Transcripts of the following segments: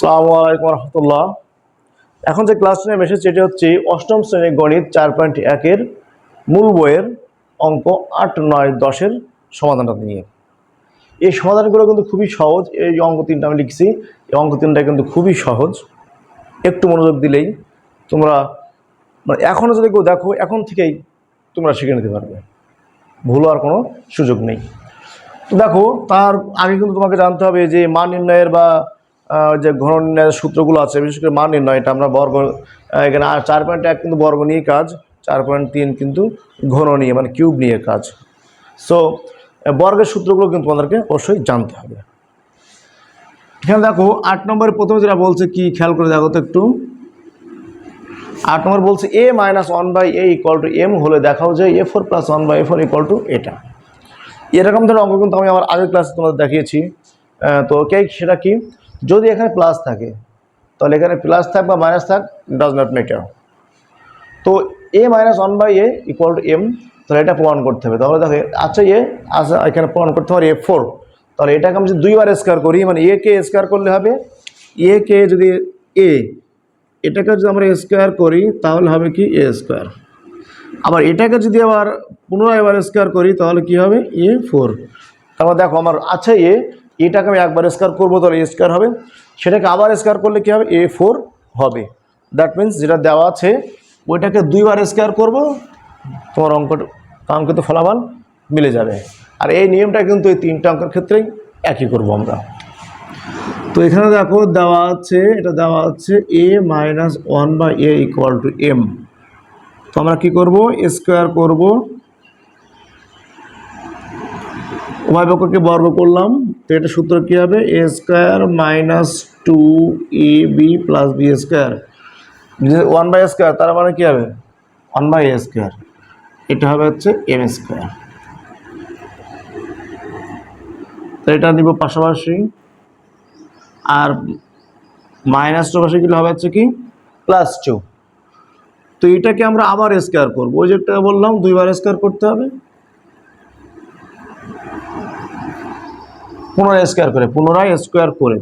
আসসালামু আলাইকুম রহমতুল্লাহ এখন যে ক্লাস নিয়ে এসেছি, এটি হচ্ছে অষ্টম শ্রেণির গণিত চার পয়েন্ট একের মূল বইয়ের অঙ্ক আট, নয় দশের সমাধানটা নিয়ে। এই সমাধানগুলো কিন্তু খুবই সহজ। এই অঙ্ক তিনটা আমি লিখছি, এই অঙ্ক তিনটা কিন্তু খুবই সহজ। একটু মনোযোগ দিলেই তোমরা মানে এখনও যদি কেউ দেখো, এখন থেকেই তোমরা শিখে নিতে পারবে। ভুল আর কোনো সুযোগ নেই। তো দেখো, তার আগে কিন্তু তোমাকে জানতে হবে যে মান নির্ণয়ের বা যে ঘন সূত্রগুলো আছে, বিশেষ করে মান নির্ণয়, এটা আমরা বর্গ এখানে চার পয়েন্ট এক কিন্তু বর্গ নিয়ে কাজ, চার পয়েন্ট তিন কিন্তু ঘন নিয়ে মানে কিউব নিয়ে কাজ। সো বর্গের সূত্রগুলো কিন্তু তোমাদেরকে অবশ্যই জানতে হবে। এখানে দেখো, আট নম্বরের প্রথমে যেটা বলছে, কি খেয়াল করে দেখো তো একটু। আট নম্বর বলছে a minus one by a equals to m হলে দেখাও যে a four plus one by a four equals to এটা। এরকম ধরনের অঙ্ক কিন্তু আমি আমার আগের ক্লাসে তোমাদের দেখিয়েছি। তো কে, সেটা কি? যদি এখানে প্লাস থাকে, তাহলে এখানে প্লাস থাক বা মাইনাস থাক ডাজ নট ম্যাটার তো a minus one by a equals to m তাহলে এটা প্রমাণ করতে হবে। তাহলে দেখো আচ্ছা এ আচ্ছা এখানে প্রমাণ করতে হবে এ ফোর তাহলে এটাকে আমি যদি দুইবার স্কোয়ার করি মানে এ কে স্কোয়ার করলে হবে এ কে যদি এ এটাকে যদি আমরা স্কোয়ার করি, তাহলে হবে কি এ স্কোয়ার আবার এটাকে যদি আবার পুনরায় এবার স্কোয়ার করি, তাহলে কি হবে? এ ফোর তারপর দেখো আমার আছে এ এটাকে আমি একবার স্কোয়ার করব, তাহলে এ স্কোয়ার হবে। সেটাকে আবার স্কোয়ার করলে কি হবে? এ ফোর হবে। দ্যাট মিন্স যেটা দেওয়া আছে, ওইটাকে দুইবার স্কোয়ার করব, তোমার অঙ্ক কাঙ্ক্ষিত ফলাফল মিলে যাবে। আর এই নিয়মটা কিন্তু এই তিনটা অঙ্কের ক্ষেত্রেই একই করব আমরা। তো এখানে দেখো, দেওয়া আছে, এটা দেওয়া আছে এ মাইনাস ওয়ান বা এ ইকুয়াল টু এম তো আমরা কী করব? স্কোয়ার করব। উভয় পক্ষকে বর্গ করলাম। তো এটা সূত্র কী হবে? A square minus two a b plus b square one by square তার মানে কী হবে? ওয়ান বাই এ স্কোয়ার এটা হবে হচ্ছে এম স্কোয়ার তো এটা নিব পাশাপাশি। আর মাইনাস টু পাশে গেলে হবে হচ্ছে কি? প্লাস টু তো এটাকে আমরা আবার স্কোয়ার করব। ওই যেটা বললাম, দুইবার স্কোয়ার করতে হবে। পুনরায় স্কোয়ার করে, পুনরায় স্কোয়ার করে,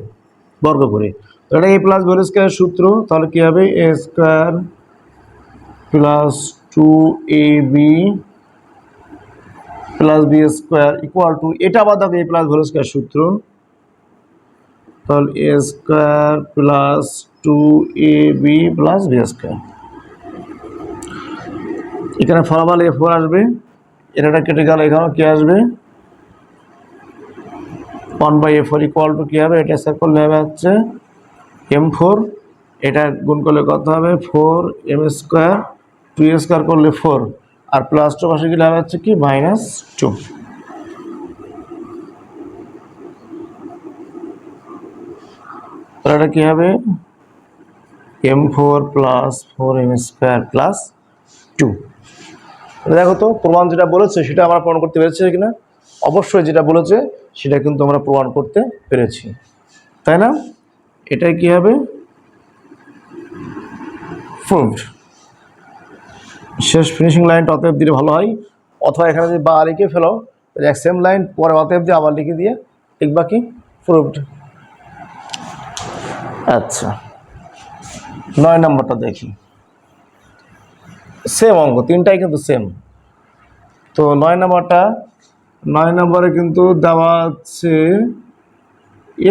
বর্গ করে। তো এটা এ প্লাস হোল স্কোয়ার সূত্র, তাহলে কী হবে? A square plus two a b plus b square equals to এটা আবার দেখো এ প্লাস হোল স্কোয়ার সূত্র। তাহলে a square plus two a b plus b square এখানে ফলাফল এ ফোর আসবে, এটা কেটে গেল এখানেও কি আসবে? One by a four equals to কী হবে? এটা স্যার করলে হবে হচ্ছে এম ফোর। এটা গুণ করলে কত হবে? Four m square two square করলে ফোর। আর প্লাস টু পাশে গেলে হবে হচ্ছে কি? মাইনাস টু এটা কী হবে? M four plus four m square plus two দেখো তো, প্রমাণ যেটা বলেছে, সেটা আমরা প্রমাণ করতে পেরেছি কিনা? অবশ্যই যেটা বলেছে সেটা কিন্তু আমরা প্রমাণ করতে পেরেছি। তাই না? এটাই কি হবে? প্রুভড শেষ ফিনিশিং লাইনটা অতএব দিলে ভালো হয়। অথবা এখানে যদি বা লিখে ফেলো, তাহলে এক সেম লাইন পরে অতএব দিয়ে আবার লিখে দিয়ে লিখবা কি? প্রুভড আচ্ছা। নয় নম্বরটা দেখি। সেম অঙ্ক, তিনটাই কিন্তু সেম তো নয় নম্বরটা নয় নম্বরে কিন্তু দেওয়া আছে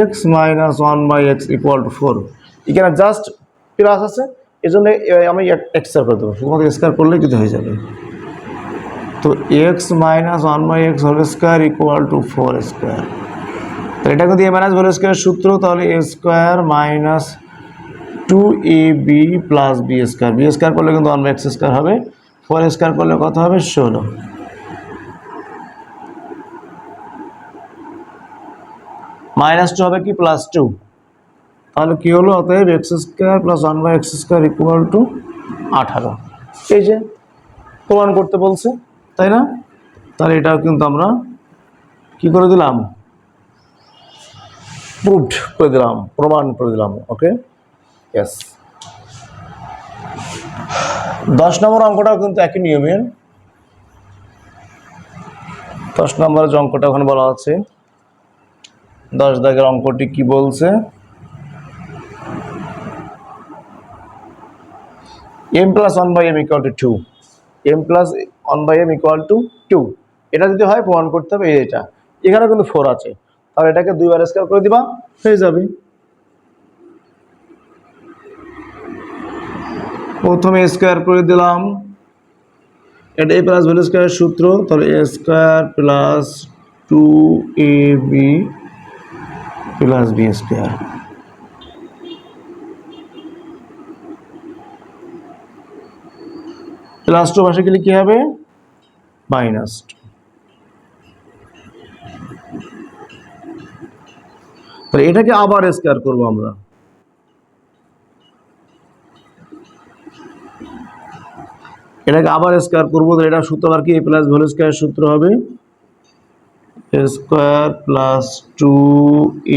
x minus one by x equals to four এখানে জাস্ট প্লাস আছে এই জন্য আমি এক্সট্রা করে দেবো। শুধুমাত্র স্কোয়ার করলে কিন্তু হয়ে যাবে। তো x minus one by x whole square equals to four square তো এটা কিন্তু এ মাইনাস হোল স্কোয়ার সূত্র, তাহলে a square minus two a b plus b square b square করলে কিন্তু ওয়ান বাই এক্স স্কোয়ার হবে। ফোর স্কোয়ার করলে কত হবে? ষোলো। মাইনাস টু হবে কি? প্লাস টু তাহলে কী হলো? অতএব x square plus one by x square equals to আঠারো। এই যে, প্রমাণ করতে বলছে, তাই না? তাহলে এটাও কিন্তু আমরা কি করে দিলাম? প্রুভড করে দিলাম, প্রমাণ করে দিলাম ওকে ইয়েস দশ নম্বর অঙ্কটাও কিন্তু একই নিয়মের। দশ নম্বরের যে অঙ্কটা ওখানে বলা আছে। দশ দাগের অঙ্কটি কি বলছে? M plus one by m equals to two m plus one by m equals to two এটা যদি হয়, প্রমাণ করতে হবে এটা। এখানে কিন্তু ফোর আছে। তাহলে এটাকে দুইবার স্কোয়ার করে দিবা, হয়ে যাবে। প্রথমে স্কোয়ার করে দিলাম। এটা এ প্লাস ভোল স্কোয়ারের সূত্র, তাহলে a square plus two a b plus b square plus two পাশে গেলে কি হবে? মাইনাস টু তাহলে এটাকে আবার স্কোয়ার করব আমরা। এটাকে আবার স্কোয়ার করব তো এটা সূত্র আর কি? এ প্লাস ভ্যালু স্কোয়ার সূত্র হবে। Square plus two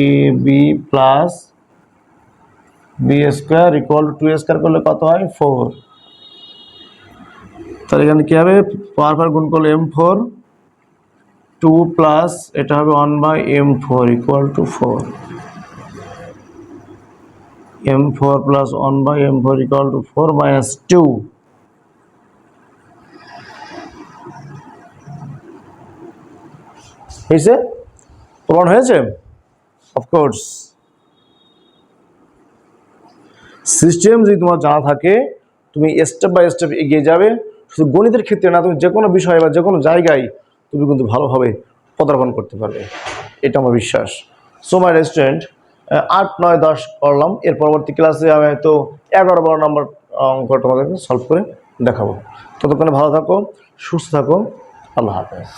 a b plus b square equals to square করলে কত হয়? ফোর। তাহলে এখানে কি হবে? পাওয়ার পার গুণ করলে এম ফোর। টু প্লাস এটা হবে one by m four equals to four. M four plus one by m four equals to four minus two. হয়েছে? প্রমাণ হয়েছে? অফকোর্স সিস্টেম যদি তোমার জানা থাকে, তুমি স্টেপ বাই স্টেপ এগিয়ে যাবে। শুধু গণিতের ক্ষেত্রে না, তুমি যে কোনো বিষয়ে বা যে কোনো জায়গায় তুমি কিন্তু ভালোভাবে পদার্পণ করতে পারবে। এটা আমার বিশ্বাস। সো মাই রেস্টুরেন্ট আট, নয়, দশ করলাম। এর পরবর্তী ক্লাসে আমি হয়তো এগারো, বারো নম্বর অঙ্ক তোমাদেরকে সলভ করে দেখাবো। ততক্ষণে ভালো থাকো, সুস্থ থাকো। আল্লাহ হাফেজ।